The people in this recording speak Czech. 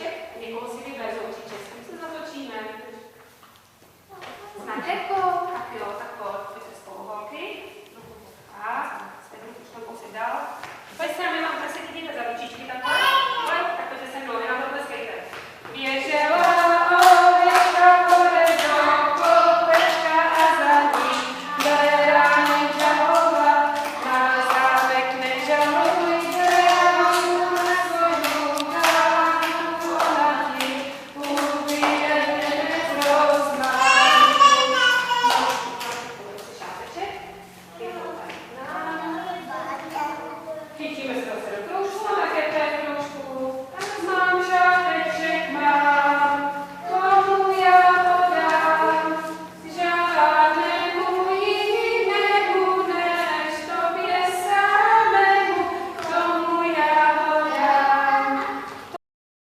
Zlateček, někoho si vyvezou, příště s se zatočíme. Znáte jako? Tak jo, tak pojď.